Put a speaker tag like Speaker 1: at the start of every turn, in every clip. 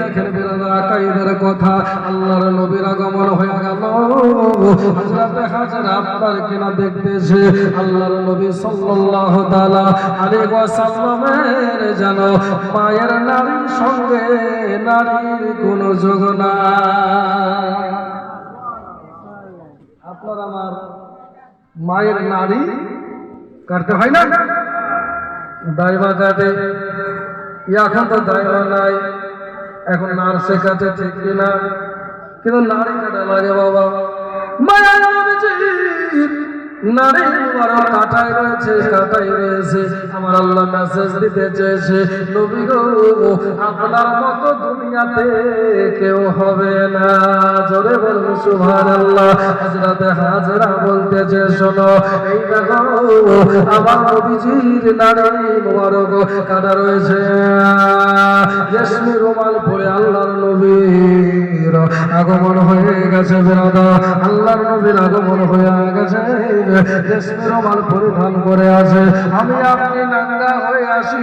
Speaker 1: দেখেন বেরাদার আকাইদের কথা, আল্লাহর নবীর আগমন হয়ে গেল। আপনার কিনা দেখতেছে, আল্লাহর নবী সাল্লাল্লাহু তাআলা আলাইহি ওয়াসাল্লামের যেন মায়ের নারীর সঙ্গে নারীর কোনো যোগ নাই। আপনার আমার মায়ের নারী কাটতে হয় না? দাইবা কাটে। এখন তো দাইবা নাই। এখন নার শেখাতে ঠিক কিনা? কিন্তু নারী কাটা লাগে বাবা। মায়া নবীজির নারী বড় কাটাই রয়েছে কাটাই রয়েছে, আমার আল্লাহ মেসেজ দিতে চেয়েছে, নবী গো, আপনার মতো দুনিয়াতে কেউ হবে না। জোরে বলুন সুভান আল্লাহ হাজরাতে হাজরা বলতেছে, শোনো, এই দেখো, আমার নবীজির নারী মোবারক কাটা রয়েছে। রুমাল পরে আল্লাহর নবীর আগমন হয়ে গেছে বেরাদা আল্লাহর নবীর আগমন হয়ে গেছে রেশমি রুমাল পরিধান করে আছে আমি আপনি নাঙ্গা হয়ে আসি।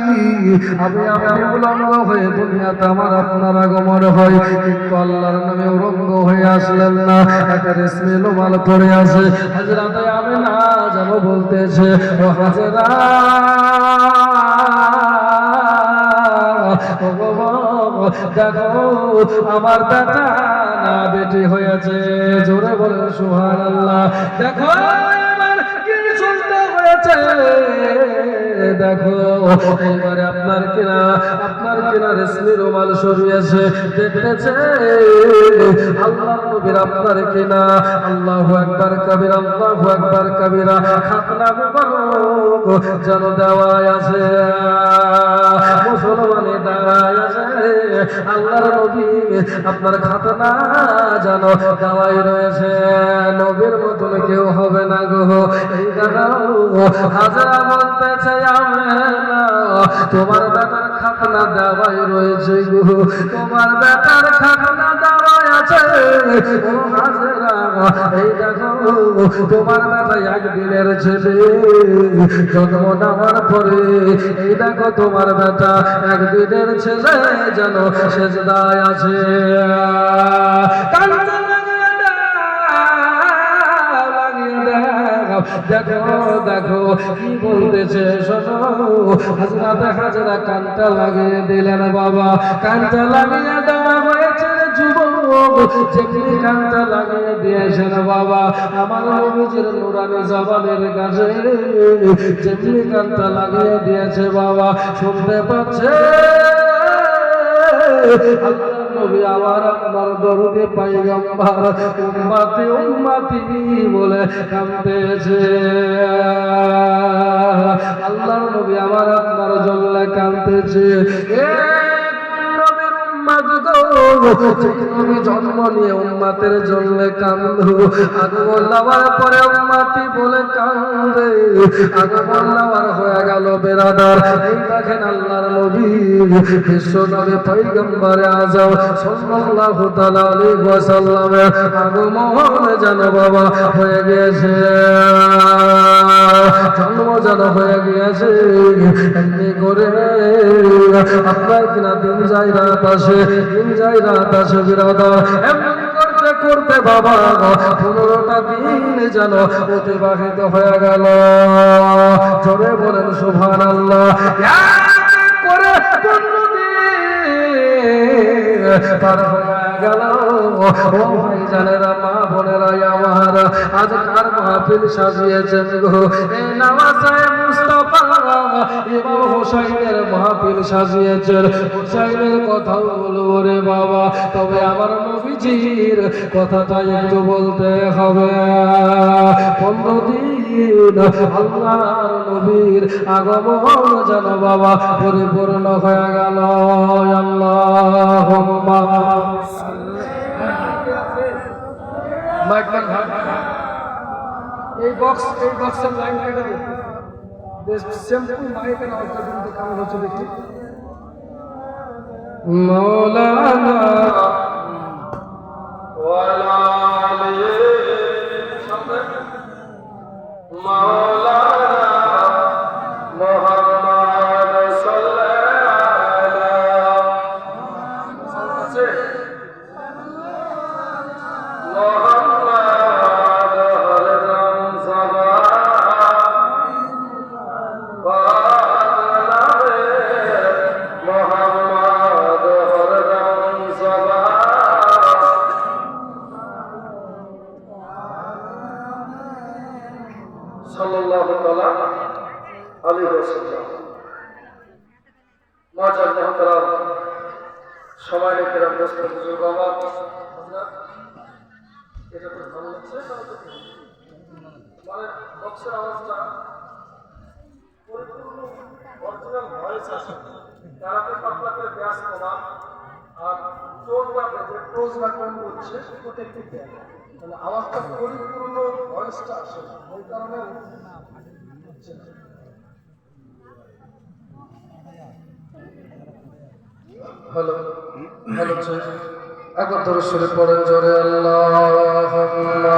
Speaker 1: আমি আপনি উলঙ্গ হয়ে দুনিয়াতে আমার আপনার আগমন হয়। কিন্তু আল্লাহর নামে উলঙ্গ হয়ে আসলেন না। একটা রেশমি রুমাল পরে আছে হাজরাতে আমি না যাব বলতেছে হাজরা দেখো, আমার বেটা না বেটি হয়েছে। জোরে বলে সুহান আল্লাহ দেখো হয়েছে দেখো আপনার কিনা আপনার কিনা রেশমি রুমাল সরিয়েছে দেখতেছে। আল্লাহ আপনার কিনা, আল্লাহু আকবার কবির, আল্লাহু আকবার কবিরা যেন দেওয়ায় আছে। মুসলমানে আছে, আল্লাহর নবী আপনার খাতনা যেন দেওয়াই রয়েছে। নবীর মতন কেউ হবে না গো। এই বলতেছে তোমার বেটার খাতনা দেওয়াই রয়েছে গো। তোমার বেটার খাতনা দেওয়াই আছে। এই দেখো, তোমার বেটা একদিনের ছেলে। জন্ম নেওয়ার পরে, এই দেখো তোমার বেটা একদিনের ছেলে যেন সেজদায় আছে। দেখো দেখো, কি বলতেছে শোনো। হাজরা কানটা লাগিয়ে দিলেন, বাবা। কানটা লাগিয়ে দেওয়া হয়েছে রে কানটা লাগিয়ে দিয়েছেন, বাবা, আমার নবীজির নুরানি কানটা লাগিয়ে দিয়েছে, বাবা, শুনতে পাচ্ছে? নবী আবার আপনার দরদে পাইগাম্বার উম্মাতি উম্মাতি বলে কাঁদতেছে। আল্লাহর নবী আবার আপনার জন্য কাঁদতেছে। এ জন্ম নিয়ে উম্মাতের জন্য কান্দু। আগমন নেওয়ার পরে উম্মাতি বলে কান্দে। আগমন নেওয়ার হয়ে গেল বেরাদার। এই দেখেন আল্লাহর নবী। বিশ্ব নবী পৈগম্বরে আজম সাল্লাল্লাহু তাআলা আলাইহি ওয়াসাল্লামের আগমন যেন বাবা হয়ে গিয়েছে। জন্ম যেন হয়ে গিয়েছে। এমনি করে আপনার কিনা দিন যায় রাত আসে, দিন যায় রাত আসে এমনি করতে করতে বাবা, পনেরোটা দিন যেন অতিবাহিত হয়ে গেল। জোরে বলেন সুভান আল্লাহ করে পার হয়ে গেল। ও ভাই জানেরা মা বোনেরা, আমার আজ কার মাহফিল সাজিয়েছেন কথা বলব রে বাবা, তবে আমার নবীজির কথাটা একটু বলতে হবে। পনেরো দিন আল্লাহর নবীর আগমন যেন বাবা পরিপূর্ণ হয়ে গেল। আল্লাহ এই 妈 সবাই কেরাম দোস্ত যে টোনটা কম হচ্ছে ওটা একটু মানে আওয়াজটা পরিপূর্ণ ভয়েসটা আসে না। ওই কারণে হচ্ছে না। হ্যালো হ্যালো একবার ধরে শুরু পড়েন জোরে আল্লাহ মৌলানা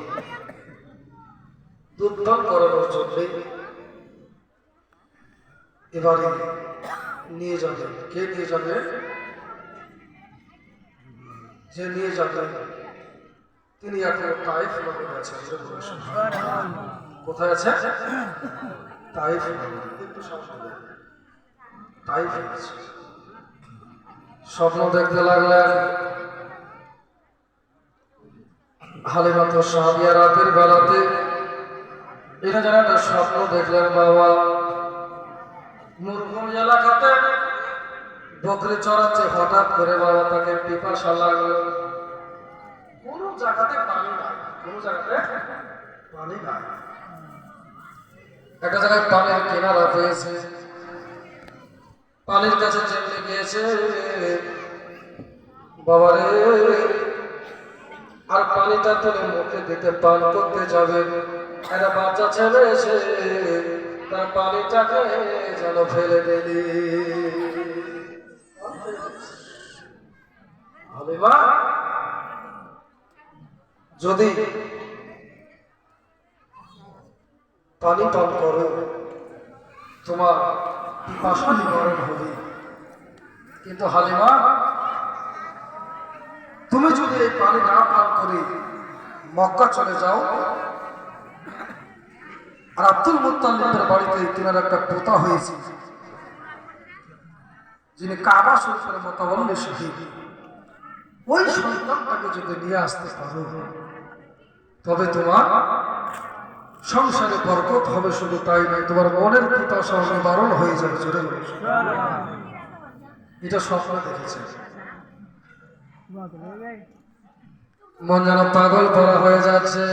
Speaker 1: দুধপান করানোর জন্য এবারে নিয়ে যাবে। কে নিয়ে যাবে? যে নিয়ে যাবেন তিনি এখন তাইফ নগরে আছেন। কোথায় আছে? তাইফ নগরে একটু সামনে তাইফ আছে। স্বপ্ন দেখতে লাগলেন। হালিমা তো সাহাবিয়া রাতের বেলাতে এটা যেন একটা স্বপ্ন দেখলেন বাবা মরুভূমি এলাকাতে বকরি চড়াচ্ছে, হঠাৎ করে বাবা তাকে পিপাসা লাগল। কোনো জায়গাতে পানি নাই, কোনো জায়গাতে পানি নাই। একটা জায়গায় পানির কিনারা পেয়েছে। পানির কাছে চেপে গিয়েছে। বাবারে আর পানিটা তুলে মুখে দিতে পান করতে যাবে। একটা বাচ্চা ছেলে এসে তার পানিটাকে যেন ফেলে দিলি। যদি পানি পান করো, তোমার পিপাসা নিবারণ হবে। কিন্তু হালিমা, তুমি যদি এই পানি না পান করে মক্কা চলে যাও আর আব্দুল মুত্তালিবের বাড়িতে তিনার একটা পোতা হয়েছে। যিনি কাবা শরীফের মতাবল্লী শহীদ। ওই সন্তানটাকে যদি নিয়ে আসতে পারো, তবে তোমার সংসারে বরকত হবে, শুধু তাই নয়, তোমার মনের পিতাশা নিবারণ হয়ে যাবে, জোরে। এটা স্বপ্ন দেখেছে। মন যেন পাগল করা হয়ে যাচ্ছে।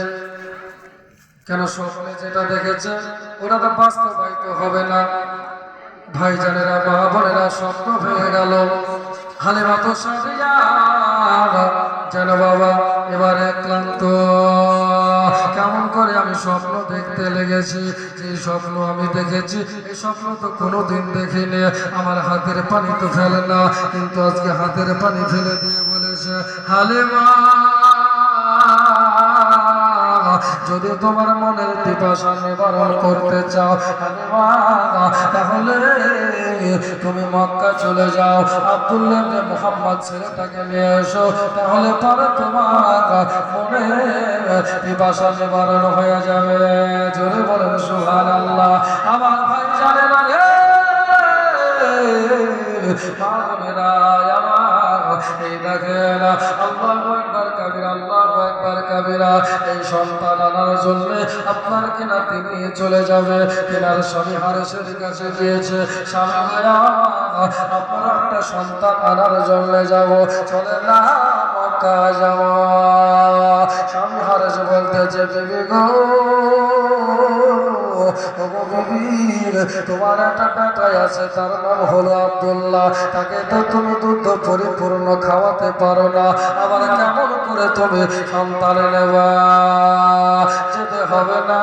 Speaker 1: কেন স্বপ্নে যেটা দেখেছে, ওটা তো বাস্তবায়িত হবে না। ভাইজানেরা মা বোনেরা স্বপ্ন ভেঙে গেল। হালিমা তো যেন বাবা এবারে ক্লান্ত কেমন করে আমি স্বপ্ন দেখতে লেগেছি যে স্বপ্ন আমি দেখেছি, এই স্বপ্ন তো কোনোদিন দেখিনি। আমার হাতের পানি তো ফেলে না, কিন্তু আজকে হাতের পানি ফেলে দিয়ে বলেছে, হালিমা! যদি তোমার মনের পিপাসা নিবারণ করতে চাও, তাহলে তুমি মক্কা চলে যাও। আব্দুল্লাহ মুহাম্মদ ছেলেটাকে নিয়ে এসো, তাহলে পরে তোমার মনে পিপাসা নিবারণ হয়ে যাবে। জোরে বলেন সুহান আল্লাহ আমার ভাই জানে না রে আমার, এই দেখেন আল্লাহু কাবিরা, এই সন্তান আনার জন্য আপনার কিনা তিনি চলে যাবে তিনার স্বামী হারেসের কাছে গিয়েছে। স্বামী আপনারা একটা সন্তান আনার জন্য যাব চলে না মক্কা যাব স্বামী হারেস গো তোমার একটা বেটাই আছে, তার নাম হলো আব্দুল্লাহ। তাকে তো তুমি দুধ পরিপূর্ণ খাওয়াতে পারো না। আবার কেমন করে তুমি সন্তান নেবা? যেতে হবে না।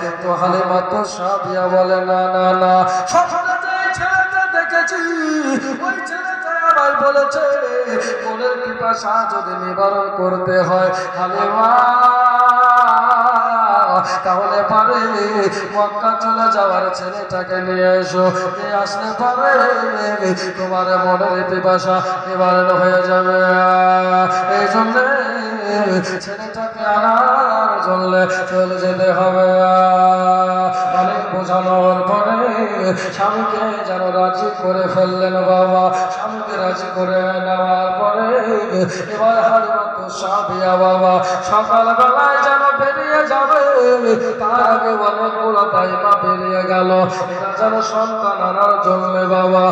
Speaker 1: কিন্তু হালিমা তো সাদিয়া বলে, না না না। সকালে যে দেখেছি বলেছে যদি নিবারণ করতে হয়, হালিমা। তাহলে পারে মক্কা চলে যাওয়ার ছেলেটাকে নিয়ে এসো। নিয়ে আসলে পারে তোমার মনের পিপাসা নিবারণ হয়ে যাবে। এই জন্য ছেলেটাকে আনার জন্য চলে যেতে হবে। অনেক বোঝানোর পরে স্বামীকে যেন রাজি করে ফেললেন বাবা। স্বামীকে রাজি করে নেওয়ার পরে এবার হারিমত সাবিয়া বাবা, সকালবেলায় যেন বেরিয়ে যাবে, তার আগে বেরিয়ে যেন বাবা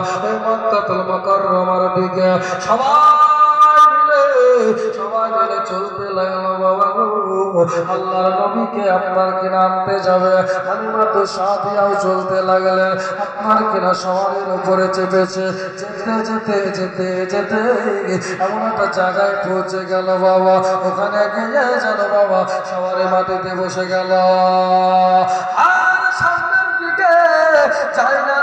Speaker 1: দিকে সবাই মিলে সবাই মিলে চলতে লাগল। আল্লাহর নবীকে আপনার কিনা আনতে যাবে। হালিমা তো সাদিয়াও চলতে লাগলেন আপনার কিনা সবারের উপরে চেপেছে। যেতে যেতে যেতে যেতে এমন একটা জায়গায় পৌঁছে গেল বাবা। ওখানে গিয়ে যেন বাবা সবারে মাটিতে বসে গেল। আর সামনের দিকে যাই না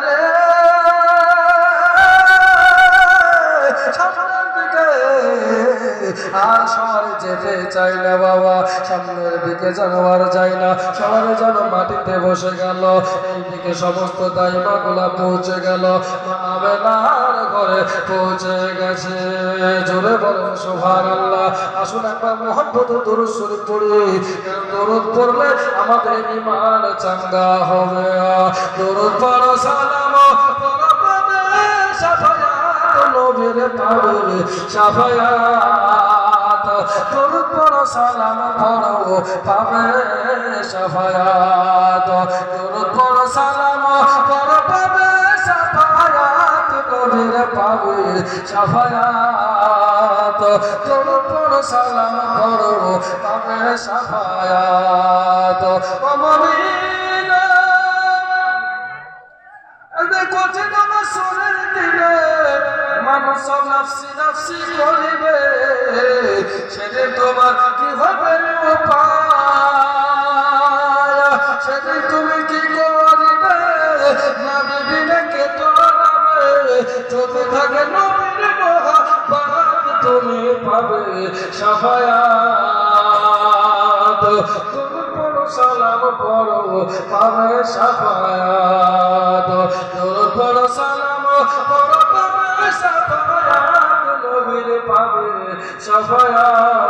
Speaker 1: আর শহরে যেতে চাই না বাবা। সামনের দিকে জানোয়ার যায় না, সবারে যেন মাটিতে বসে গেল। এইদিকে সমস্ত দাইমা গুলা পৌঁছে গেল। ঘরে পৌঁছে গেছে। জোরে আল্লাহ আসুন একবার দরুদ শরীফ পড়ি। দরুদ পড়লে আমাদের ইমান চাঙ্গা হবে? দরুদ পড়ো, সালাম পাবে নবীর পাবে সাফায়াত। দরুদ পড়ো, সালাম পড়ো, পাবে সাফায়াত। দরুদ পড়ো, সালাম পড়ো, পাবে সাফায়াত, নবীর পাবে সাফায়াত। দরুদ পড়ো, সালাম পড়ো, পাবে সাফায়াত। ও মুমিনা, এদের কঠিন মাসুরের দিনে মানুষ নাফসি নাফসি করিবে। তোমার কি হবে তুমি কি করিবে? বিনে কে তোলাবে যদি থাকে নবীর তুমি পাবে সাফায়াত। তুমি পড়ো, সালাম পড়ো, পাবে সাফায়াত। তুমি পড়ো, সালাম পড়ো, পাবে সাফায়াত। নবীর পাবে সাফায়াত।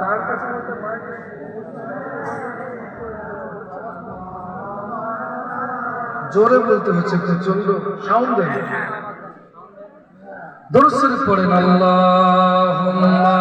Speaker 1: মাইক জোরে বলতে হচ্ছে প্রচণ্ড সাউন্ড দেয় দরুদ শরীফ পড়েন আল্লাহুম্মা।